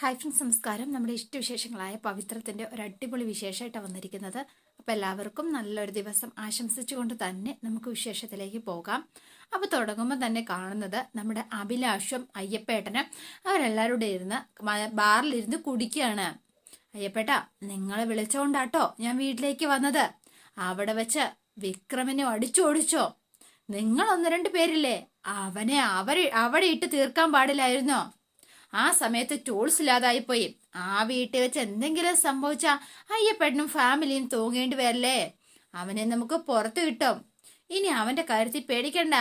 Hi friends നമസ്കാരം. നമ്മുടെ ഇഷ്ടവിശേഷങ്ങളായ പവിത്രത്തിന്റെ ഒരു അടിപൊളി വിശേഷമായിട്ടാണ് വന്നിരിക്കുന്നത്. അപ്പോൾ എല്ലാവർക്കും നല്ലൊരു ദിവസം ആശംസിച്ചുകൊണ്ട് തന്നെ നമുക്ക് വിശേഷത്തിലേക്ക് പോകാം. അപ്പോൾ തുടങ്ങുമ്പോൾ തന്നെ കാണുന്നത് നമ്മുടെ അഭിലാഷം അയ്യപ്പേട്ടന്. അവരെല്ലാവരുടെ ഇരുന്ന് ബാറിലിരുന്ന് കുടിക്കുകയാണ്. അയ്യപ്പേട്ട നിങ്ങളെ വിളിച്ചോണ്ടാട്ടോ ഞാൻ വീട്ടിലേക്ക് വന്നത്. അവിടെ വെച്ച് വിക്രമിനെ അടിച്ചോടിച്ചോ. നിങ്ങൾ ഒന്ന് രണ്ട് പേരില്ലേ? അവനെ അവരെ അവിടെ ഇട്ട് തീർക്കാൻ പാടില്ലായിരുന്നോ? ആ സമയത്ത് ടൂൾസ് ഇല്ലാതായിപ്പോയി. ആ വീട്ടിൽ വെച്ച് എന്തെങ്കിലും സംഭവിച്ച അയ്യപ്പെടനും ഫാമിലിയും തൂങ്ങേണ്ടി വരില്ലേ? അവനെ നമുക്ക് പുറത്തു കിട്ടും. ഇനി അവന്റെ കാര്യത്തിൽ പേടിക്കണ്ട.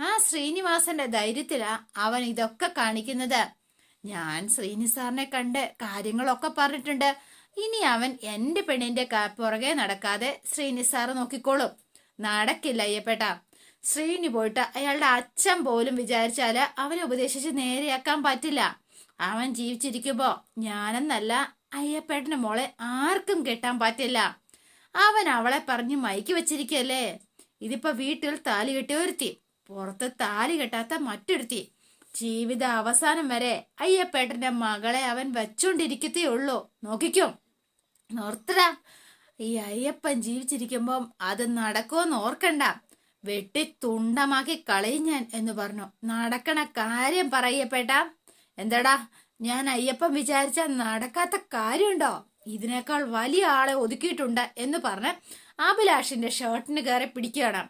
ആ ശ്രീനിവാസന്റെ ധൈര്യത്തിലാ അവൻ ഇതൊക്കെ കാണിക്കുന്നത്. ഞാൻ ശ്രീനി സാറിനെ കണ്ട് കാര്യങ്ങളൊക്കെ പറഞ്ഞിട്ടുണ്ട്. ഇനി അവൻ എന്റെ പെണ്ണിന്റെ പുറകെ നടക്കാതെ ശ്രീനി സാറ് നോക്കിക്കോളും. നടക്കില്ല അയ്യപ്പേട്ട. ശ്രീനി പോയിട്ട് അയാളുടെ അച്ഛൻ പോലും വിചാരിച്ചാൽ അവനെ ഉപദേശിച്ച് നേരെയാക്കാൻ പറ്റില്ല. അവൻ ജീവിച്ചിരിക്കുമ്പോ ഞാനെന്നല്ല അയ്യപ്പേട്ടന്റെ മോളെ ആർക്കും കെട്ടാൻ പറ്റില്ല. അവൻ അവളെ പറഞ്ഞ് മയക്കി വെച്ചിരിക്കല്ലേ. ഇതിപ്പോ വീട്ടിൽ താലി കെട്ടി ഒരുത്തി പുറത്ത് താലി കെട്ടാത്ത മറ്റൊരുത്തി. ജീവിത അവസാനം വരെ അയ്യപ്പേട്ടന്റെ മകളെ അവൻ വെച്ചോണ്ടിരിക്കത്തേ ഉള്ളൂ. നോക്കിക്കോ. നോർത്തടാ. ഈ അയ്യപ്പൻ ജീവിച്ചിരിക്കുമ്പം അത് നടക്കുമെന്ന് ഓർക്കണ്ട. വെട്ടി തുണ്ടമാക്കി കളയും ഞാൻ എന്ന് പറഞ്ഞു. നടക്കണ കാര്യം പറയപ്പേട്ട എന്താടാ ഞാൻ അയ്യപ്പൻ വിചാരിച്ച നടക്കാത്ത കാര്യമുണ്ടോ? ഇതിനേക്കാൾ വലിയ ആളെ ഒതുക്കിയിട്ടുണ്ട് എന്ന് പറഞ്ഞ് അഭിലാഷിന്റെ ഷർട്ടിന് കയറി പിടിക്കുകയാണ്.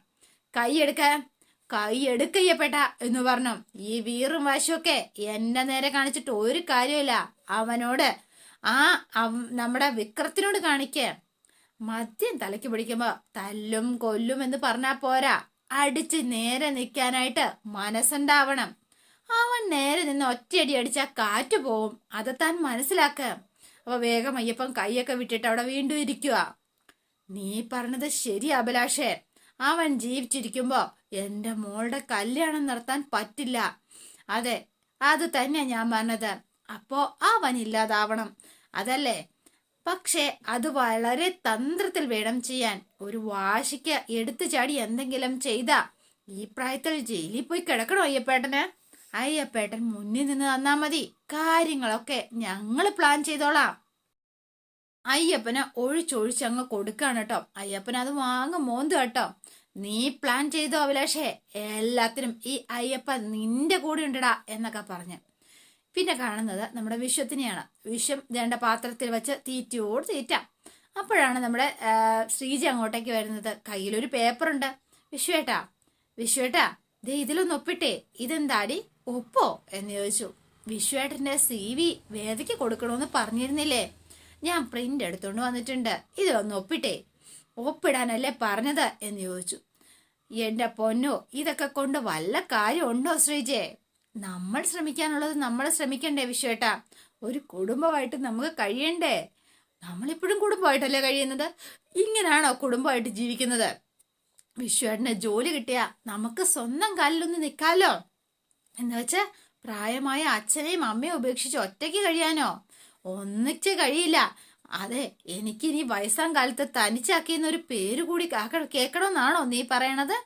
കൈയെടുക്കാൻ കൈ എടുക്കയ്യപ്പെട്ട എന്ന് പറഞ്ഞു. ഈ വീറും വാശുമൊക്കെ എന്റെ നേരെ കാണിച്ചിട്ട് ഒരു കാര്യമില്ല. അവനോട് ആ നമ്മുടെ വിക്രത്തിനോട് കാണിക്കേ. മദ്യം തലയ്ക്ക് പിടിക്കുമ്പോ തല്ലും കൊല്ലും എന്ന് പറഞ്ഞാ പോരാ. അടിച്ച് നേരെ നിൽക്കാനായിട്ട് മനസ്സുണ്ടാവണം. അവൻ നേരെ നിന്ന് ഒറ്റയടി അടിച്ചാൽ കാറ്റ് പോവും. അത് താൻ മനസ്സിലാക്ക. അപ്പൊ വേഗം അയ്യപ്പൻ കൈയൊക്കെ വിട്ടിട്ട് അവിടെ വീണ്ടും ഇരിക്കുക നീ പറഞ്ഞത് ശരി അഭിലാഷേ. അവൻ ജീവിച്ചിരിക്കുമ്പോ എന്റെ മോളുടെ കല്യാണം നടത്താൻ പറ്റില്ല. അതെ അത് തന്നെ ഞാൻ പറഞ്ഞത്. അപ്പോ അവൻ ഇല്ലാതാവണം. അതല്ലേ? പക്ഷേ അത് വളരെ തന്ത്രത്തിൽ വേണം ചെയ്യാൻ. ഒരു വാശിക്ക് എടുത്തു ചാടി എന്തെങ്കിലും ചെയ്താ ഈ പ്രായത്തിൽ ജയിലിൽ പോയി കിടക്കണോ അയ്യപ്പേട്ടന്? അയ്യപ്പേട്ടൻ മുന്നിൽ നിന്ന് തന്നാ മതി. കാര്യങ്ങളൊക്കെ ഞങ്ങൾ പ്ലാൻ ചെയ്തോളാം. അയ്യപ്പന് ഒഴിച്ചൊഴിച്ചങ്ങ് കൊടുക്കാണ് കേട്ടോ. അയ്യപ്പൻ അത് വാങ്ങും മോന്ത് കേട്ടോ. നീ പ്ലാൻ ചെയ്തോ അഭിലാഷേ? എല്ലാത്തിനും ഈ അയ്യപ്പൻ നിന്റെ കൂടെ ഉണ്ടടാ എന്നൊക്കെ പറഞ്ഞ്. പിന്നെ കാണുന്നത് നമ്മുടെ വിശ്വത്തിനെയാണ്. വിശ്വം വേണ്ട പാത്രത്തിൽ വെച്ച് തീറ്റയോട് തീറ്റ. അപ്പോഴാണ് നമ്മുടെ ശ്രീജി അങ്ങോട്ടേക്ക് വരുന്നത്. കയ്യിലൊരു പേപ്പറുണ്ട് വിശ്വേട്ടാ വിശ്വേട്ടാ ദേ ഇതിലൊന്ന് ഒപ്പിട്ടേ. ഇതെന്താടി? ഒപ്പോ? എന്ന് ചോദിച്ചു. വിശ്വേട്ടന്റെ സി വി വേദയ്ക്ക് കൊടുക്കണമെന്ന് പറഞ്ഞിരുന്നില്ലേ? ഞാൻ പ്രിന്റ് എടുത്തുകൊണ്ട് വന്നിട്ടുണ്ട്. ഇത് ഒന്ന് ഒപ്പിട്ടേ. ഒപ്പിടാനല്ലേ പറഞ്ഞത്? എന്ന് ചോദിച്ചു. എന്റെ പൊന്നോ ഇതൊക്കെ കൊണ്ട് വല്ല കാര്യമുണ്ടോ ശ്രീജേ? നമ്മൾ ശ്രമിക്കാനുള്ളത് നമ്മൾ ശ്രമിക്കണ്ടേ വിശ്വേട്ട. ഒരു കുടുംബമായിട്ട് നമുക്ക് കഴിയണ്ടേ? നമ്മളിപ്പോഴും കുടുംബമായിട്ടല്ലേ കഴിയുന്നത്? ഇങ്ങനാണോ കുടുംബമായിട്ട് ജീവിക്കുന്നത്? വിശ്വേട്ടന് ജോലി കിട്ടിയാ നമുക്ക് സ്വന്തം കാലിലൊന്ന് നിൽക്കാലോ? എന്ന് വെച്ച് പ്രായമായ അച്ഛനെയും അമ്മയും ഉപേക്ഷിച്ച് ഒറ്റയ്ക്ക് കഴിയാനോ? ഒന്നിച്ച് കഴിയില്ല. അതെ എനിക്കിനി വയസ്സാം കാലത്ത് തനിച്ചാക്കിയെന്ന ഒരു പേര് കൂടി കേൾക്കണമെന്നാണോ നീ പറയണത്?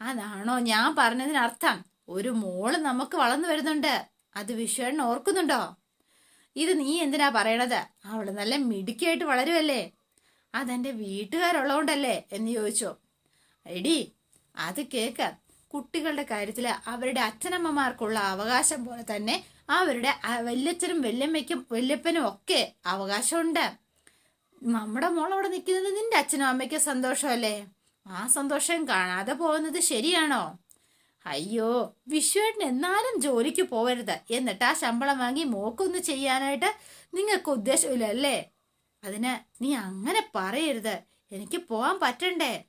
അതാണോ ഞാൻ പറഞ്ഞതിനർത്ഥം. ഒരു മോൾ നമുക്ക് വളർന്നു വരുന്നുണ്ട്. അത് വിശ്വേട്ടൻ ഓർക്കുന്നുണ്ടോ? ഇത് നീ എന്തിനാ പറയണത്? അവൾ നല്ല മിടുക്കിയായിട്ട് വളരുമല്ലേ അതെന്റെ വീട്ടുകാരുള്ളതുകൊണ്ടല്ലേ എന്ന് ചോദിച്ചു. എടി അത് കേക്ക്. കുട്ടികളുടെ കാര്യത്തിൽ അവരുടെ അച്ഛനമ്മമാർക്കുള്ള അവകാശം പോലെ തന്നെ അവരുടെ വല്യച്ഛനും വല്യമ്മയ്ക്കും വല്യപ്പനും ഒക്കെ അവകാശമുണ്ട്. നമ്മുടെ മോൾ അവിടെ നിൽക്കുന്നത് നിന്റെ അച്ഛനും അമ്മയ്ക്കും സന്തോഷമല്ലേ? ആ സന്തോഷം കാണാതെ പോകുന്നത് ശരിയാണോ? അയ്യോ വിശ്വേട്ടൻ എന്നാലും ജോലിക്ക് പോവരുത്. എന്നിട്ട് ആ ശമ്പളം വാങ്ങി മോക്കൊന്ന് ചെയ്യാനായിട്ട് നിങ്ങൾക്ക് ഉദ്ദേശമില്ല അല്ലേ അതിന് നീ അങ്ങനെ പറയരുത്. എനിക്ക് പോവാൻ പറ്റണ്ടേ?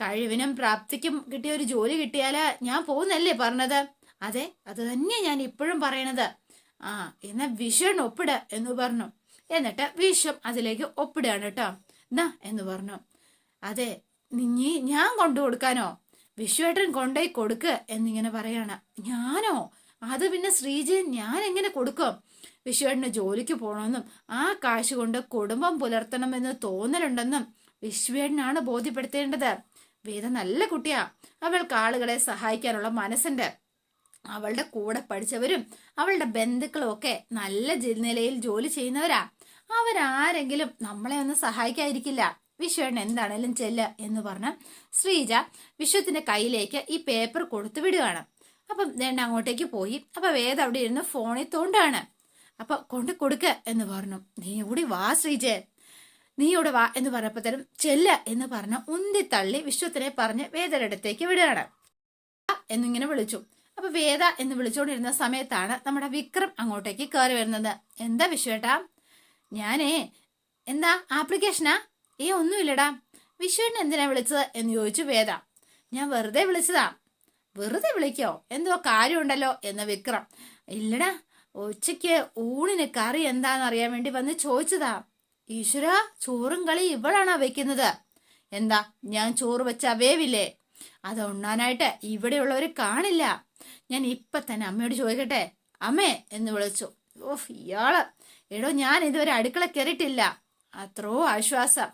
കഴിവിനും പ്രാപ്തിക്കും കിട്ടിയ ഒരു ജോലി കിട്ടിയാൽ ഞാൻ പോകുന്നല്ലേ പറഞ്ഞത്? അതെ അത് തന്നെയാ ഞാൻ ഇപ്പോഴും പറയണത്. ആ എന്നാ വിഷൻ ഒപ്പിട് എന്ന് പറഞ്ഞു. എന്നിട്ട് വിഷം അതിലേക്ക് ഒപ്പിടുകയാണ് കേട്ടോ എന്നാ എന്ന് പറഞ്ഞു. അതെ നീ ഞാൻ കൊണ്ടു കൊടുക്കാനോ? വിശ്വേട്ടൻ കൊണ്ടുപോയി കൊടുക്ക് എന്നിങ്ങനെ പറയാണ്. ഞാനോ? അത് പിന്നെ ശ്രീജയൻ ഞാൻ എങ്ങനെ കൊടുക്കും? വിശ്വേട്ടന് ജോലിക്ക് പോകണമെന്നും ആ കാശ് കൊണ്ട് കുടുംബം പുലർത്തണമെന്ന് തോന്നലുണ്ടെന്നും വിശ്വേട്ടനാണ് ബോധ്യപ്പെടുത്തേണ്ടത്. വേദ നല്ല കുട്ടിയാ. അവൾക്ക് ആളുകളെ സഹായിക്കാനുള്ള മനസ്സുണ്ട്. അവളുടെ കൂടെ പഠിച്ചവരും അവളുടെ ബന്ധുക്കളും ഒക്കെ നല്ല നിലയിൽ ജോലി ചെയ്യുന്നവരാ. അവരാരെങ്കിലും നമ്മളെ ഒന്ന് സഹായിക്കാതിരിക്കില്ല. വിശ്വേട്ടൻ എന്താണേലും ചെല്ല എന്ന് പറഞ്ഞ ശ്രീജ വിശ്വത്തിന്റെ കയ്യിലേക്ക് ഈ പേപ്പർ കൊടുത്തു വിടുകയാണ് അപ്പം വേണ്ട അങ്ങോട്ടേക്ക് പോയി. അപ്പൊ വേദ അവിടെ ഇരുന്ന് ഫോണിൽ തോണ്ടാണ്. അപ്പൊ കൊണ്ട് കൊടുക്ക എന്ന് പറഞ്ഞു. നീ കൂടി വാ ശ്രീജെ. നീ ഇവിടെ വാ എന്ന് പറഞ്ഞപ്പോഴത്തേനും ചെല്ല എന്ന് പറഞ്ഞ ഉന്തി തള്ളി വിശ്വത്തിനെ പറഞ്ഞ് വേദയുടെ അടുത്തേക്ക് വിടുകയാണ് എന്നിങ്ങനെ വിളിച്ചു. അപ്പൊ വേദ എന്ന് വിളിച്ചുകൊണ്ടിരുന്ന സമയത്താണ് നമ്മുടെ വിക്രം അങ്ങോട്ടേക്ക് കയറി വരുന്നത്. എന്താ വിശ്വേട്ടാ? ഞാനേ എന്താ ആപ്ലിക്കേഷനാ? ഏ ഒന്നുമില്ലടാ. വിശ്വനെ എന്തിനാ വിളിച്ചത് എന്ന് ചോദിച്ചു വേദ. ഞാൻ വെറുതെ വിളിച്ചതാ. വെറുതെ വിളിക്കോ? എന്തോ കാര്യമുണ്ടല്ലോ എന്ന് വിക്രം. ഇല്ലടാ ഉച്ചയ്ക്ക് ഊണിന് കറി എന്താണെന്ന് അറിയാൻ വേണ്ടി വന്ന് ചോദിച്ചതാ. ഈശ്വര ചോറും കളി ഇവളാണോ വെക്കുന്നത്. എന്താ ഞാൻ ചോറ് വെച്ച വേവില്ലേ? അത് ഉണ്ണാനായിട്ട് ഇവിടെയുള്ളവർ കാണില്ല. ഞാൻ ഇപ്പൊ തന്നെ അമ്മയോട് ചോദിക്കട്ടെ? അമ്മേ എന്ന് വിളിച്ചു. ഓ ഇയാൾ. എടോ ഞാൻ ഇതുവരെ അടുക്കള കയറിയിട്ടില്ല അത്രോ ആശ്വാസം.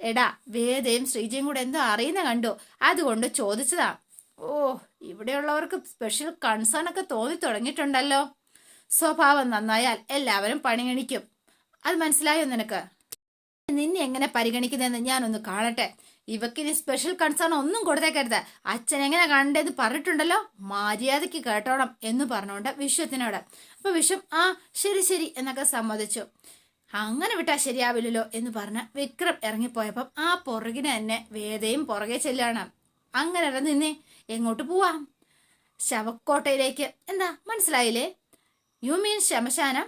എടാ വേദയും ശ്രീജയും കൂടെ എന്തോ അറിയുന്ന കണ്ടു. അതുകൊണ്ട് ചോദിച്ചതാ. ഓ ഇവിടെയുള്ളവർക്ക് സ്പെഷ്യൽ കൺസേൺ ഒക്കെ തോന്നി തുടങ്ങിയിട്ടുണ്ടല്ലോ. സ്വഭാവം നന്നായാൽ എല്ലാവരും പണിഗണിക്കും അത് മനസ്സിലായോ നിനക്ക്? നിന്നെ എങ്ങനെ പരിഗണിക്കുന്നതെന്ന് ഞാനൊന്ന് കാണട്ടെ. ഇവക്കിനി സ്പെഷ്യൽ കൺസേൺ ഒന്നും കൊടുത്തേക്കരുത്. അച്ഛൻ എങ്ങനെ കണ്ടെന്ന് പറഞ്ഞിട്ടുണ്ടല്ലോ? മര്യാദയ്ക്ക് കേട്ടോണം എന്ന് പറഞ്ഞുകൊണ്ട് വിശ്വത്തിനോട്. അപ്പൊ വിശ്വം ആ ശരി ശരി എന്നൊക്കെ സമ്മതിച്ചു. അങ്ങനെ വിട്ടാ ശരിയാവില്ലല്ലോ എന്ന് പറഞ്ഞ് വിക്രം ഇറങ്ങിപ്പോയപ്പം ആ പുറകിന് തന്നെ വേദയും പുറകെ ചെല്ലാണ്. അങ്ങനെ നിന്നെ എങ്ങോട്ട് പോവാം? ശവക്കോട്ടയിലേക്ക്. എന്താ മനസ്സിലായില്ലേ? യു മീൻ ശമശാനം?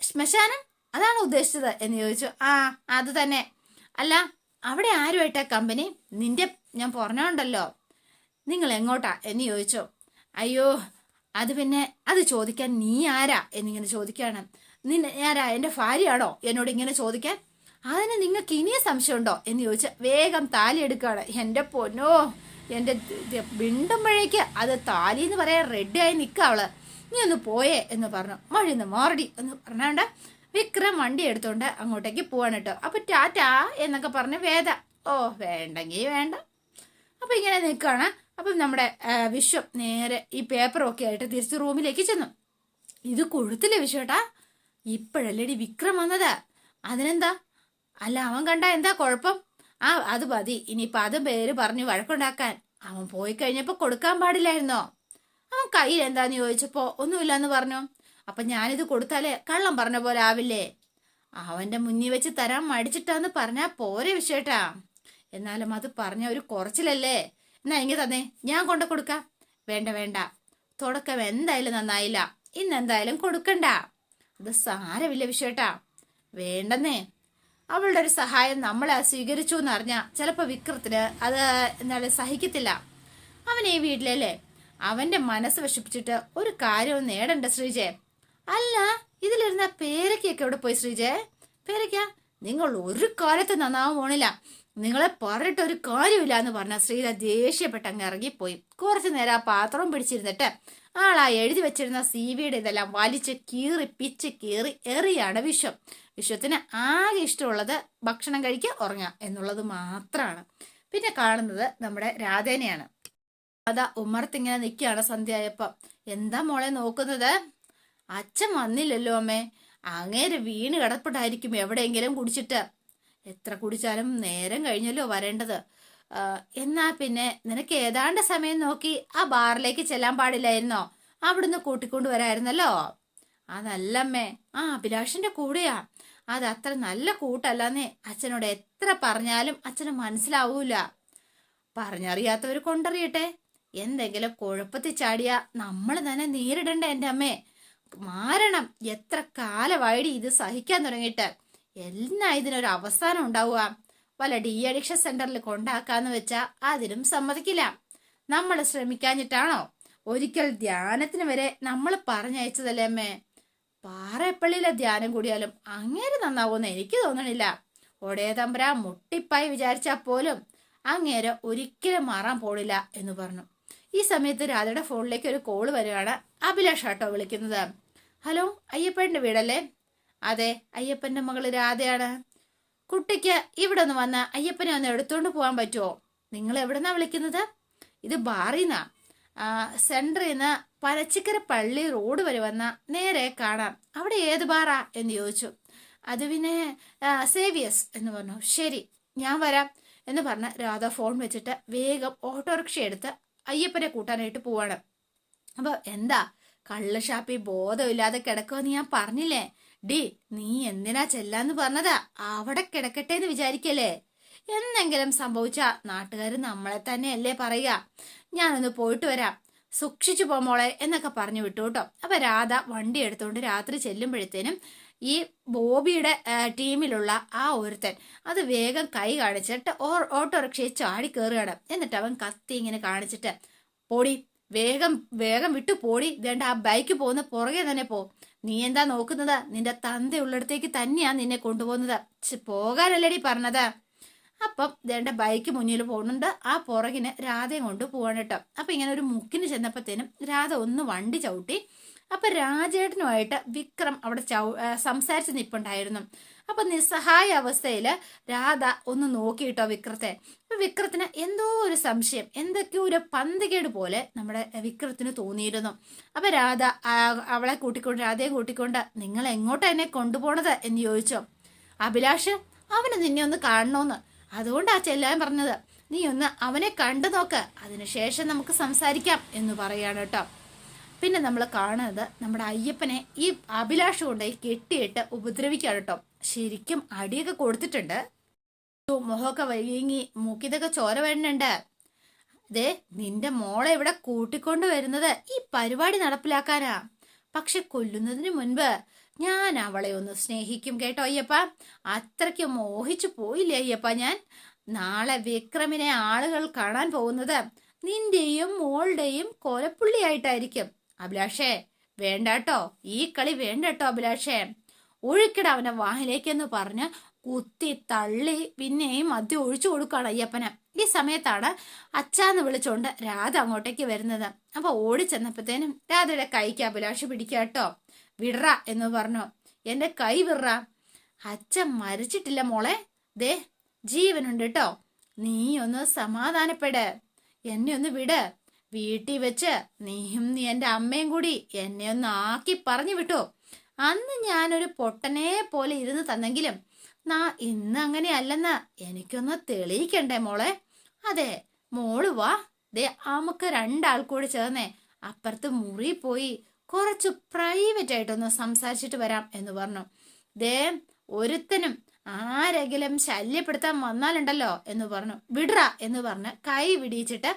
ശ്മശാനം? അതാണ് ഉദ്ദേശിച്ചത് എന്ന് ചോദിച്ചു. ആ അത് തന്നെ. അല്ല അവിടെ ആരുമായിട്ടാ കമ്പനി നിന്റെ ഞാൻ പറഞ്ഞോണ്ടല്ലോ. നിങ്ങൾ എങ്ങോട്ടാ? എന്ന് ചോദിച്ചു. അയ്യോ അത് പിന്നെ അത് ചോദിക്കാൻ നീ ആരാ? എന്നിങ്ങനെ ചോദിക്കുകയാണ്. നിന്നെ ആരാ എന്റെ ഭാര്യയാണോ? എന്നോട് ഇങ്ങനെ ചോദിക്കാൻ. അതിന് നിങ്ങൾക്ക് ഇനിയും സംശയമുണ്ടോ? എന്ന് ചോദിച്ചാൽ വേഗം താലി എടുക്കുകയാണ്. എന്റെ പൊന്നോ എന്റെ വിണ്ടുമ്പോഴേക്ക് അത് താലി എന്ന് പറയാൻ റെഡിയായി നിൽക്കുക അവൾ. നീ ഒന്ന് പോയേ എന്ന് പറഞ്ഞു. മഴ ഒന്ന് മാറടി എന്ന് പറഞ്ഞാണ്ട് വിക്രം വണ്ടി എടുത്തോണ്ട് അങ്ങോട്ടേക്ക് പോവാണ് കേട്ടോ. അപ്പൊ ടാറ്റാ എന്നൊക്കെ പറഞ്ഞ് വേദ ഓ വേണ്ടെങ്കിൽ വേണ്ട. അപ്പൊ ഇങ്ങനെ നിൽക്കുകയാണ് അപ്പം നമ്മുടെ വിശ്വം നേരെ ഈ പേപ്പറൊക്കെ ആയിട്ട് തിരിച്ച് റൂമിലേക്ക് ചെന്നു. ഇത് കൊഴുത്തില്ല വിശ്വട്ടാ ഇപ്പോഴല്ലേടി വിക്രം വന്നത്? അതിനെന്താ? അല്ല അവൻ കണ്ട എന്താ കുഴപ്പം? ആ അത് മതി. ഇനിയിപ്പോൾ അതും പേര് പറഞ്ഞ് വഴക്കുണ്ടാക്കാൻ. അവൻ പോയി കഴിഞ്ഞപ്പോൾ കൊടുക്കാൻ പാടില്ലായിരുന്നോ? അവൻ കയ്യിൽ എന്താന്ന് ഒന്നുമില്ല എന്ന് പറഞ്ഞു? അപ്പൊ ഞാനിത് കൊടുത്താലേ കള്ളം പറഞ്ഞ പോലെ ആവില്ലേ? അവന്റെ മുന്നിൽ വെച്ച് തരാൻ മടിച്ചിട്ടാന്ന് പറഞ്ഞാ പോരെ വിഷയട്ടാ എന്നാലും അത് പറഞ്ഞ ഒരു കുറച്ചിലല്ലേ? എന്നാ എങ്കിൽ തന്നെ ഞാൻ കൊണ്ട കൊടുക്കാം. വേണ്ട വേണ്ട. തുടക്കം എന്തായാലും നന്നായില്ല. ഇന്ന് എന്തായാലും കൊടുക്കണ്ട. അത് സാരമില്ല വിഷയട്ടാ വേണ്ടെന്നേ. അവളുടെ ഒരു സഹായം നമ്മളെ സ്വീകരിച്ചു എന്ന് അറിഞ്ഞാൽ ചിലപ്പോൾ വിക്രത്തിന് അത് എന്താണ് സഹിക്കത്തില്ല. അവൻ ഈ വീട്ടിലല്ലേ? അവന്റെ മനസ്സ് വിഷപ്പിച്ചിട്ട് ഒരു കാര്യവും നേടണ്ട ശ്രീജെ. അല്ല ഇതിലിരുന്ന പേരക്കൊക്കെ എവിടെ പോയി ശ്രീജേ? പേരക്ക നിങ്ങൾ ഒരു കാലത്ത് നന്നാവാൻ പോണില്ല. നിങ്ങളെ പറഞ്ഞിട്ട് ഒരു കാര്യമില്ല എന്ന് പറഞ്ഞ ശ്രീല ദേഷ്യപ്പെട്ട് അങ്ങ് ഇറങ്ങിപ്പോയി. കുറച്ചു നേരം ആ പാത്രവും പിടിച്ചിരുന്നിട്ട് ആളാ എഴുതി വെച്ചിരുന്ന സി വിയുടെ ഇതെല്ലാം വലിച്ച് കീറി പിച്ച് കീറി എറിയാണ് വിശ്വം. വിശ്വത്തിന് ആകെ ഇഷ്ടമുള്ളത് ഭക്ഷണം കഴിക്കുക ഉറങ്ങുക എന്നുള്ളത് മാത്രമാണ് പിന്നെ കാണുന്നത് നമ്മുടെ രാധേനെയാണ്. അതാ ഉമ്മർത്തിങ്ങനെ നിൽക്കുകയാണ് സന്ധ്യയായപ്പം. എന്താ മോളെ നോക്കുന്നത്? അച്ഛൻ വന്നില്ലല്ലോ അമ്മേ. അങ്ങേര് വീണ് കിടപ്പിട്ടായിരിക്കും എവിടെയെങ്കിലും കുടിച്ചിട്ട്. എത്ര കുടിച്ചാലും നേരം കഴിഞ്ഞല്ലോ വരേണ്ടത്. എന്നാ പിന്നെ നിനക്ക് ഏതാണ്ട് സമയം നോക്കി ആ ബാറിലേക്ക് ചെല്ലാൻ പാടില്ലായിരുന്നോ? അവിടുന്ന് കൂട്ടിക്കൊണ്ടു വരായിരുന്നല്ലോ. അതല്ലമ്മേ ആ അഭിലാഷിന്റെ കൂടെയാ. അത് അത്ര നല്ല കൂട്ടല്ലെന്നേ അച്ഛനോട് എത്ര പറഞ്ഞാലും അച്ഛന് മനസ്സിലാവൂല. പറഞ്ഞറിയാത്തവർ കൊണ്ടറിയട്ടെ. എന്തെങ്കിലും കുഴപ്പത്തിൽ ചാടിയാ നമ്മൾ തന്നെ നേരിടണ്ട എന്റെ അമ്മേ. മാറണം. എത്ര കാലമായിട്ട് ഇത് സഹിക്കാൻ തുടങ്ങിയിട്ട്? എന്നാ ഇതിനൊരു അവസാനം ഉണ്ടാവുക? വല്ല ഡി അഡിക്ഷൻ സെന്ററിൽ കൊണ്ടാക്കാന്ന് വെച്ചാ അതിനും സമ്മതിക്കില്ല. നമ്മൾ ശ്രമിക്കാഞ്ഞിട്ടാണോ? ഒരിക്കൽ ധ്യാനത്തിന് വരെ നമ്മൾ പറഞ്ഞയച്ചതല്ലേ അമ്മേ? പാറപ്പള്ളിയിലെ ധ്യാനം കൂടിയാലും അങ്ങനെ നന്നാവുമെന്ന് എനിക്ക് തോന്നണില്ല. ഒടേ തമ്പുരാ മുട്ടിപ്പായി വിചാരിച്ചാൽ പോലും അങ്ങേരെ ഒരിക്കലും മാറാൻ പോടില്ല എന്ന് പറഞ്ഞു. ഈ സമയത്ത് രാധയുടെ ഫോണിലേക്ക് ഒരു കോൾ വരികയാണ് അഭിലാഷ് ആട്ടോ വിളിക്കുന്നത്. ഹലോ അയ്യപ്പന്റെ വീടല്ലേ? അതെ അയ്യപ്പന്റെ മകൾ രാധയാണ്. കുട്ടിക്ക് ഇവിടെ ഒന്ന് വന്ന അയ്യപ്പനെ ഒന്ന് എടുത്തുകൊണ്ട് പോകാൻ പറ്റുമോ നിങ്ങൾ എവിടെന്നാ വിളിക്കുന്നത്? ഇത് ബാറിന്നാ. സെന്ററിൽ നിന്ന് പനച്ചിക്കര പള്ളി റോഡ് വരെ വന്ന നേരെ കാണാം. അവിടെ ഏത് ബാറാ എന്ന് ചോദിച്ചു. അത് പിന്നെ സേവിയസ് എന്ന് പറഞ്ഞു. ശരി ഞാൻ വരാം എന്ന് പറഞ്ഞ് രാധ ഫോൺ വെച്ചിട്ട് വേഗം ഓട്ടോറിക്ഷ എടുത്ത് അയ്യപ്പനെ കൂട്ടാനായിട്ട് പോവാണ്. അപ്പോൾ എന്താ? കള്ളഷാപ്പി ബോധമില്ലാതെ കിടക്കുമെന്ന് ഞാൻ പറഞ്ഞില്ലേ? ഡി നീ എന്തിനാ ചെല്ലാന്ന് പറഞ്ഞതാ? അവിടെ കിടക്കട്ടെ എന്ന് വിചാരിക്കല്ലേ? എന്തെങ്കിലും സംഭവിച്ച നാട്ടുകാർ നമ്മളെ തന്നെയല്ലേ പറയുക. ഞാനൊന്ന് പോയിട്ട് വരാം. സൂക്ഷിച്ചു പോമോളെ എന്നൊക്കെ പറഞ്ഞു വിട്ടു കേട്ടോ. അപ്പൊ രാധ വണ്ടി എടുത്തുകൊണ്ട് രാത്രി ചെല്ലുമ്പോഴത്തേനും ഈ ബോബിയുടെ ടീമിലുള്ള ആ ഒരുത്തൻ അത് വേഗം കൈ കാണിച്ചിട്ട് ഓട്ടോറിക്ഷയിൽ ചാടി കയറുകയാണ് എന്നിട്ട് അവൻ കത്തി ഇങ്ങനെ കാണിച്ചിട്ട് പോടി വേഗം വേഗം വിട്ടു പോടി. വേണ്ട ആ ബൈക്ക് പോകുന്ന പുറകെ തന്നെ പോ. നീ എന്താ നോക്കുന്നത്? നിന്റെ തന്ത ഉള്ളിടത്തേക്ക് തന്നെയാ നിന്നെ കൊണ്ടുപോകുന്നത്. പോകാനല്ലേടി പറഞ്ഞത്? അപ്പം ദേണ്ട ബൈക്ക് മുന്നിൽ പോകുന്നുണ്ട്. ആ പുറകിന് രാധയും കൊണ്ട് പോവാണ് കേട്ടോ. അപ്പൊ ഇങ്ങനെ ഒരു മുക്കിന് ചെന്നപ്പോഴത്തേനും രാധ ഒന്ന് വണ്ടി ചവിട്ടി അപ്പൊ രാജേട്ടനുമായിട്ട് വിക്രം അവിടെ ചൗ സംസാരിച്ച് നിപ്പുണ്ടായിരുന്നു. അപ്പൊ നിസ്സഹായ അവസ്ഥയിൽ രാധ ഒന്ന് നോക്കിയിട്ടോ വിക്രത്തെ. വിക്രത്തിന് എന്തോ ഒരു സംശയം എന്തൊക്കെയോ ഒരു പന്തികേട് പോലെ നമ്മുടെ വിക്രത്തിന് തോന്നിയിരുന്നു. അപ്പൊ രാധ അവളെ കൂട്ടിക്കൊണ്ട് രാധയെ കൂട്ടിക്കൊണ്ട് നിങ്ങൾ എങ്ങോട്ടാ എന്നെ കൊണ്ടുപോണത്? എന്ന് ചോദിച്ചോ. അഭിലാഷ് അവന് നിന്നെ ഒന്ന് കാണണോന്ന്. അതുകൊണ്ടാ ചെല്ലാൻ പറഞ്ഞത്. നീ ഒന്ന് അവനെ കണ്ടു നോക്ക്. അതിനുശേഷം നമുക്ക് സംസാരിക്കാം എന്ന് പറയാണ് കേട്ടോ. പിന്നെ നമ്മൾ കാണുന്നത് നമ്മുടെ അയ്യപ്പനെ ഈ അഭിലാഷം കൊണ്ടുപോയി കെട്ടിയിട്ട് ഉപദ്രവിക്കാണ് കേട്ടോ. ശരിക്കും അടിയൊക്കെ കൊടുത്തിട്ടുണ്ട്. മുഖമൊക്കെ വൈകി മൂക്കിതൊക്കെ ചോര വരുന്നുണ്ട്. ദേ നിന്റെ മോളെ ഇവിടെ കൂട്ടിക്കൊണ്ട് വരുന്നത് ഈ പരിപാടി നടപ്പിലാക്കാനാ. പക്ഷെ കൊല്ലുന്നതിന് മുൻപ് ഞാൻ അവളെ ഒന്ന് സ്നേഹിക്കും കേട്ടോ അയ്യപ്പ. അത്രയ്ക്ക് മോഹിച്ചു പോയില്ലേ അയ്യപ്പ ഞാൻ? നാളെ വിക്രമിനെ ആളുകൾ കാണാൻ പോകുന്നത് നിന്റെയും മോളുടെയും കോലപ്പുള്ളിയായിട്ടായിരിക്കും. അഭിലാഷേ വേണ്ടാട്ടോ. ഈ കളി വേണ്ടട്ടോ അഭിലാഷേ. ഒഴുക്കിട അവനെ വാഹിലേക്കെന്ന് പറഞ്ഞ് കുത്തി തള്ളി പിന്നെയും മദ്യം ഒഴിച്ചു കൊടുക്കുകയാണ് അയ്യപ്പന്. ഈ സമയത്താണ് അച്ചാന്ന് വിളിച്ചുകൊണ്ട് രാധ അങ്ങോട്ടേക്ക് വരുന്നത്. അപ്പൊ ഓടി ചെന്നപ്പോഴത്തേനും രാധയുടെ കൈക്ക് അഭിലാഷ് പിടിക്കാട്ടോ വിടറ എന്ന് പറഞ്ഞു. എന്റെ കൈ വിടറ. അച്ഛൻ മരിച്ചിട്ടില്ല മോളെ. ദേ ജീവനുണ്ട് കേട്ടോ. നീ ഒന്ന് സമാധാനപ്പെട്. എന്നെ ഒന്ന് വിട്. വീട്ടിൽ വെച്ച് നീയും നീ എന്റെ അമ്മയും കൂടി എന്നെ ഒന്ന് ആക്കി പറഞ്ഞു വിട്ടോ. അന്ന് ഞാനൊരു പൊട്ടനെ പോലെ ഇരുന്ന് തന്നെങ്കിലും നാ ഇന്ന് അങ്ങനെയല്ലെന്ന് എനിക്കൊന്ന് തെളിയിക്കണ്ടേ മോളെ? അതെ മോൾ വാ. ദേ നമുക്ക് രണ്ടാൾ കൂടി ചേർന്നേ. അപ്പുറത്ത് മുറി പോയി കുറച്ച് പ്രൈവറ്റ് ആയിട്ടൊന്ന് സംസാരിച്ചിട്ട് വരാം എന്ന് പറഞ്ഞു. ദേ ഒരുത്തനും ആരെങ്കിലും ശല്യപ്പെടുത്താൻ വന്നാലുണ്ടല്ലോ എന്ന് പറഞ്ഞു. വിടറ എന്ന് പറഞ്ഞ് കൈ വിടിയിച്ചിട്ട്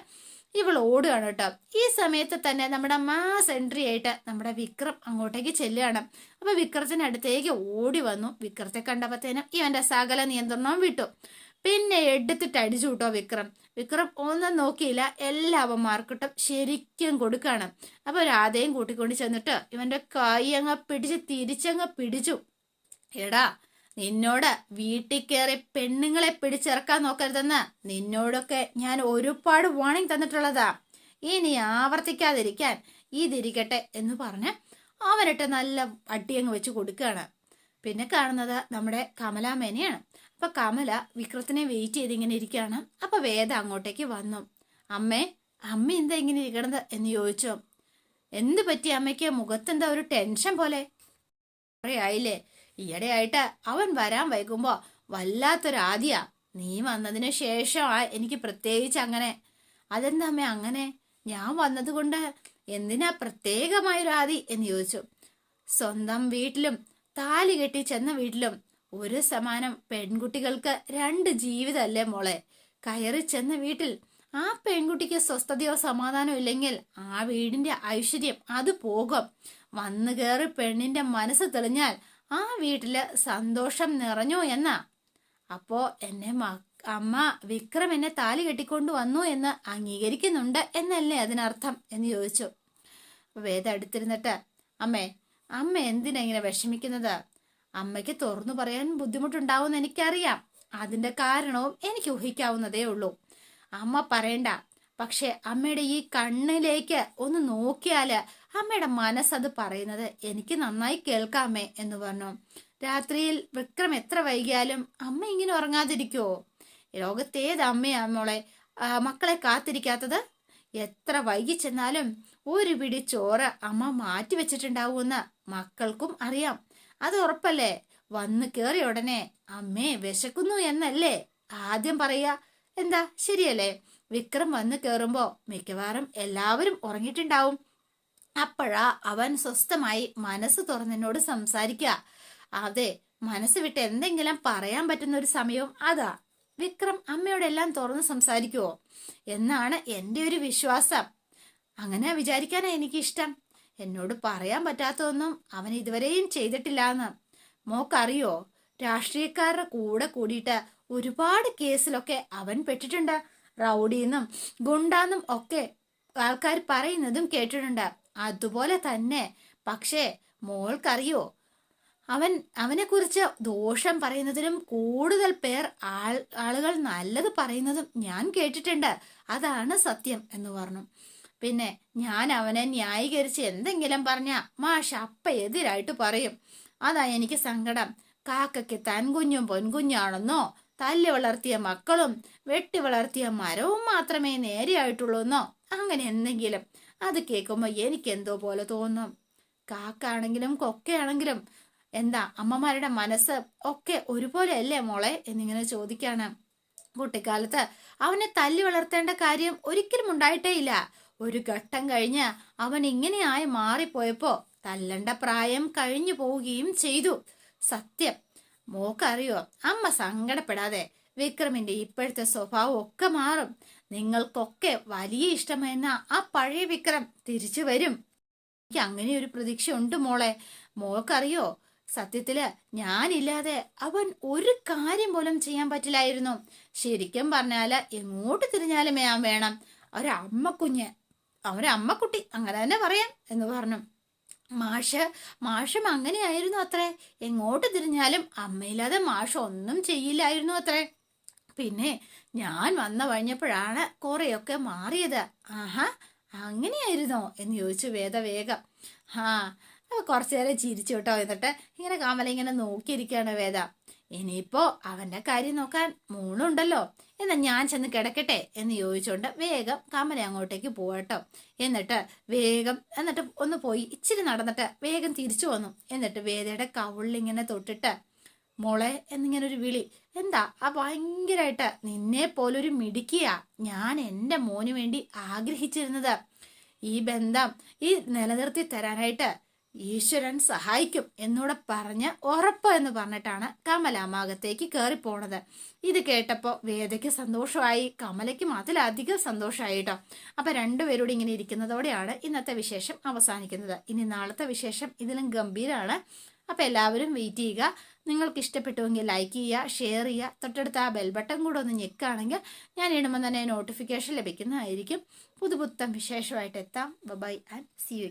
ഇവൾ ഓടുകയാണ് കേട്ടോ. ഈ സമയത്ത് തന്നെ നമ്മുടെ മാസ് എൻട്രി ആയിട്ട് നമ്മുടെ വിക്രം അങ്ങോട്ടേക്ക് ചെല്ലുകയാണ്. അപ്പൊ വിക്രത്തിന്റെ അടുത്തേക്ക് ഓടി വന്നു. വിക്രത്തെ കണ്ടപ്പോത്തേനും ഇവന്റെ സകല നിയന്ത്രണവും വിട്ടു. പിന്നെ എടുത്തിട്ട് അടിച്ചു കിട്ടോ വിക്രം. വിക്രം ഒന്നും നോക്കിയില്ല. എല്ലാ അവന്മാർക്കിട്ടും ശരിക്കും കൊടുക്കാണ് അപ്പൊ രാധയും കൂട്ടിക്കൊണ്ട് ചെന്നിട്ട് ഇവന്റെ കൈ അങ്ങ് പിടിച്ച് തിരിച്ചങ്ങ് പിടിച്ചു. എടാ നിന്നോട് വീട്ടിൽ കയറി പെണ്ണുങ്ങളെ പിടിച്ചിറക്കാൻ നോക്കരുതെന്ന് നിന്നോടൊക്കെ ഞാൻ ഒരുപാട് വാണിംഗ് തന്നിട്ടുള്ളതാ. ഇനി ആവർത്തിക്കാതിരിക്കാൻ ഇതിരിക്കട്ടെ എന്ന് പറഞ്ഞ് അവനിട്ട് നല്ല അടിയങ്ങ് വെച്ച് കൊടുക്കുകയാണ്. പിന്നെ കാണുന്നത് നമ്മുടെ കമലാമേനയാണ് അപ്പൊ കമല വിക്രത്തിനെ വെയിറ്റ് ചെയ്ത് ഇങ്ങനെ ഇരിക്കുകയാണ്. അപ്പൊ വേദ അങ്ങോട്ടേക്ക് വന്നു. അമ്മേ അമ്മ എന്താ ഇങ്ങനെ ഇരിക്കണത്? എന്ന് ചോദിച്ചു. എന്ത് പറ്റി അമ്മയ്ക്ക്? മുഖത്തെന്താ ഒരു ടെൻഷൻ പോലെ? കുറേ ആയില്ലേ? ഈയിടെയായിട്ട് അവൻ വരാൻ വൈകുമ്പോ വല്ലാത്തൊരാദ്യ. നീ വന്നതിന് ശേഷമാ എനിക്ക് പ്രത്യേകിച്ച് അങ്ങനെ. അതെന്താ അമ്മ അങ്ങനെ? ഞാൻ വന്നതുകൊണ്ട് എന്തിനാ പ്രത്യേകമായൊരു ആദി എന്ന് ചോദിച്ചു. സ്വന്തം വീട്ടിലും താലി കെട്ടി ചെന്ന വീട്ടിലും ഒരു സമാനം പെൺകുട്ടികൾക്ക് രണ്ട് ജീവിതമല്ലേ മോളെ. കയറി ചെന്ന വീട്ടിൽ ആ പെൺകുട്ടിക്ക് സ്വസ്ഥതയോ സമാധാനമോ ഇല്ലെങ്കിൽ ആ വീടിന്റെ ഐശ്വര്യം അത് പോകും. വന്നു കയറി പെണ്ണിന്റെ മനസ്സ് തെളിഞ്ഞാൽ ആ വീട്ടിൽ സന്തോഷം നിറഞ്ഞു എന്നാ. അപ്പോ എന്നെ അമ്മ വിക്രം എന്നെ താലി കെട്ടിക്കൊണ്ടു വന്നു എന്ന് അംഗീകരിക്കുന്നുണ്ട് എന്നല്ലേ അതിനർത്ഥം എന്ന് ചോദിച്ചു. വേദ അടുത്തിരുന്നിട്ട് അമ്മേ അമ്മ എന്തിനാ ഇങ്ങനെ വിഷമിക്കുന്നത്? അമ്മയ്ക്ക് തുറന്നു പറയാൻ ബുദ്ധിമുട്ടുണ്ടാവുമെന്ന് എനിക്കറിയാം. അതിന്റെ കാരണവും എനിക്ക് ഊഹിക്കാവുന്നതേ ഉള്ളൂ. അമ്മ പറയണ്ട. പക്ഷെ അമ്മയുടെ ഈ കണ്ണിലേക്ക് ഒന്ന് നോക്കിയാൽ അമ്മയുടെ മനസ്സത് പറയുന്നത് എനിക്ക് നന്നായി കേൾക്കാമേ എന്ന് പറഞ്ഞു. രാത്രിയിൽ വിക്രം എത്ര വൈകിയാലും അമ്മ ഇങ്ങനെ ഉറങ്ങാതിരിക്കുവോ? ലോകത്തേത് അമ്മയാ മോളെ? മക്കളെ കാത്തിരിക്കാത്തത്? എത്ര വൈകി ചെന്നാലും ഒരു പിടി ചോറ് അമ്മ മാറ്റി വെച്ചിട്ടുണ്ടാവുമെന്ന് മക്കൾക്കും അറിയാം. അത് ഉറപ്പല്ലേ? വന്ന് കേറി ഉടനെ അമ്മേ വിശക്കുന്നു എന്നല്ലേ ആദ്യം പറയാ എന്താ? ശരിയല്ലേ? വിക്രം വന്ന് കേറുമ്പോ മിക്കവാറും എല്ലാവരും ഉറങ്ങിയിട്ടുണ്ടാവും. അപ്പോഴാ അവൻ സ്വസ്ഥമായി മനസ്സ് തുറന്നതിനോട് സംസാരിക്ക. അതെ മനസ്സ് വിട്ട് എന്തെങ്കിലും പറയാൻ പറ്റുന്ന ഒരു സമയവും അതാ. വിക്രം അമ്മയോടെല്ലാം തുറന്ന് സംസാരിക്കുവോ? എന്നാണ് എന്റെ ഒരു വിശ്വാസം. അങ്ങനെ വിചാരിക്കാനാ എനിക്കിഷ്ടം. എന്നോട് പറയാൻ പറ്റാത്തതൊന്നും അവൻ ഇതുവരെയും ചെയ്തിട്ടില്ല എന്ന് മോക്കറിയോ? രാഷ്ട്രീയക്കാരുടെ കൂടെ കൂടിയിട്ട് ഒരുപാട് കേസിലൊക്കെ അവൻ പെട്ടിട്ടുണ്ട്. റൗഡിന്നും ഗുണ്ടാന്നും ഒക്കെ ആൾക്കാർ പറയുന്നതും കേട്ടിട്ടുണ്ട്. അതുപോലെ തന്നെ. പക്ഷേ മോൾക്കറിയോ? അവൻ അവനെക്കുറിച്ച് ദോഷം പറയുന്നതിലും കൂടുതൽ പേർ ആൾ ആളുകൾ നല്ലത് പറയുന്നതും ഞാൻ കേട്ടിട്ടുണ്ട്. അതാണ് സത്യം എന്ന് പറഞ്ഞു. പിന്നെ ഞാൻ അവനെ ന്യായീകരിച്ച് എന്തെങ്കിലും പറഞ്ഞ മാഷ അപ്പ എതിരായിട്ട് പറയും. അതാ എനിക്ക് സങ്കടം. കാക്കയ്ക്ക് തൻകുഞ്ഞും പൊൻകുഞ്ഞാണെന്നോ? തല്ലി വളർത്തിയ മക്കളും വെട്ടി വളർത്തിയ മരവും മാത്രമേ നേരെയായിട്ടുള്ളൂന്നോ? അങ്ങനെ എന്തെങ്കിലും. അത് കേൾക്കുമ്പോൾ എനിക്ക് എന്തോ പോലെ തോന്നും. കാക്കാണെങ്കിലും കൊക്കയാണെങ്കിലും എന്താ അമ്മമാരുടെ മനസ്സ് ഒക്കെ ഒരുപോലെ അല്ലേ മോളെ? എന്നിങ്ങനെ ചോദിക്കാണ്. കുട്ടിക്കാലത്ത് അവനെ തല്ലി വളർത്തേണ്ട കാര്യം ഒരിക്കലും ഉണ്ടായിട്ടേ ഇല്ല ഒരു ഘട്ടം കഴിഞ്ഞ് അവൻ ഇങ്ങനെയായി മാറിപ്പോയപ്പോ തല്ലണ്ട പ്രായം കഴിഞ്ഞു പോവുകയും ചെയ്തു. സത്യം. മോക്കറിയോ? അമ്മ സങ്കടപ്പെടാതെ വിക്രമിന്റെ ഇപ്പോഴത്തെ സ്വഭാവം ഒക്കെ മാറും. നിങ്ങൾക്കൊക്കെ വലിയ ഇഷ്ടമെന്ന ആ പഴയ വിക്രം തിരിച്ചു വരും. എനിക്ക് അങ്ങനെ ഒരു പ്രതീക്ഷ ഉണ്ട് മോളെ. മോൾക്കറിയോ? സത്യത്തിൽ ഞാനില്ലാതെ അവൻ ഒരു കാര്യം പോലും ചെയ്യാൻ പറ്റില്ലായിരുന്നു. ശരിക്കും പറഞ്ഞാൽ എങ്ങോട്ട് തിരിഞ്ഞാലും ഞാൻ വേണം. ഒരമ്മക്കുഞ്ഞ്. അവരമ്മക്കുട്ടി അങ്ങനെ തന്നെ പറയാം എന്ന് പറഞ്ഞു. മാഷ് മാഷും അങ്ങനെയായിരുന്നു അത്രേ. എങ്ങോട്ട് തിരിഞ്ഞാലും അമ്മയില്ലാതെ മാഷ് ഒന്നും ചെയ്യില്ലായിരുന്നു അത്രേ. പിന്നെ ഞാൻ വന്ന കഴിഞ്ഞപ്പോഴാണ് കുറെയൊക്കെ മാറിയത്. ആഹാ അങ്ങനെയായിരുന്നോ? എന്ന് ചോദിച്ചു വേദ വേഗം ഹാ കുറച്ചു നേരം ചിരിച്ചു കേട്ടോ എന്നിട്ട് ഇങ്ങനെ കാമല ഇങ്ങനെ നോക്കിയിരിക്കുകയാണ് വേദ. ഇനിയിപ്പോ അവന്റെ കാര്യം നോക്കാൻ മൂണുണ്ടല്ലോ എന്നാ ഞാൻ ചെന്ന് കിടക്കട്ടെ എന്ന് ചോദിച്ചുകൊണ്ട് വേഗം കമല അങ്ങോട്ടേക്ക് പോകട്ടോ എന്നിട്ട് വേഗം എന്നിട്ട് ഒന്ന് പോയി ഇച്ചിരി നടന്നിട്ട് വേഗം തിരിച്ചു വന്നു. എന്നിട്ട് വേദയുടെ കവിളിങ്ങനെ തൊട്ടിട്ട് മോളെ എന്നിങ്ങനെ ഒരു വിളി. എന്താ? ആ ഭയങ്കരമായിട്ട് നിന്നെ പോലൊരു മിടുക്കിയ ഞാൻ എന്റെ മോന് വേണ്ടി ആഗ്രഹിച്ചിരുന്നത്. ഈ ബന്ധം ഈ നിലനിർത്തി തരാനായിട്ട് ഈശ്വരൻ സഹായിക്കും എന്നൂടെ പറഞ്ഞ് ഉറപ്പ് എന്ന് പറഞ്ഞിട്ടാണ് കമലാമാകത്തേക്ക് കയറി പോണത് ഇത് കേട്ടപ്പോൾ വേദയ്ക്ക് സന്തോഷമായി കമലയ്ക്കും അതിലധികം സന്തോഷമായി കേട്ടോ അപ്പൊ രണ്ടുപേരോട് ഇങ്ങനെ ഇരിക്കുന്നതോടെയാണ് ഇന്നത്തെ വിശേഷം അവസാനിക്കുന്നത്. ഇനി നാളത്തെ വിശേഷം ഇതിലും ഗംഭീരമാണ് അപ്പൊ എല്ലാവരും വെയിറ്റ് ചെയ്യുക. നിങ്ങൾക്ക് ഇഷ്ടപ്പെട്ടുവെങ്കിൽ ലൈക്ക് ചെയ്യുക ഷെയർ ചെയ്യുക. തൊട്ടടുത്ത് ആ ബെൽ ബട്ടൺ കൂടെ ഒന്ന് ഞെക്കുകയാണെങ്കിൽ ഞാൻ ഇടുമ്പോൾ തന്നെ നോട്ടിഫിക്കേഷൻ ലഭിക്കുന്നതായിരിക്കും. പുതുപുത്തം വിശേഷമായിട്ട് എത്താം. By and C U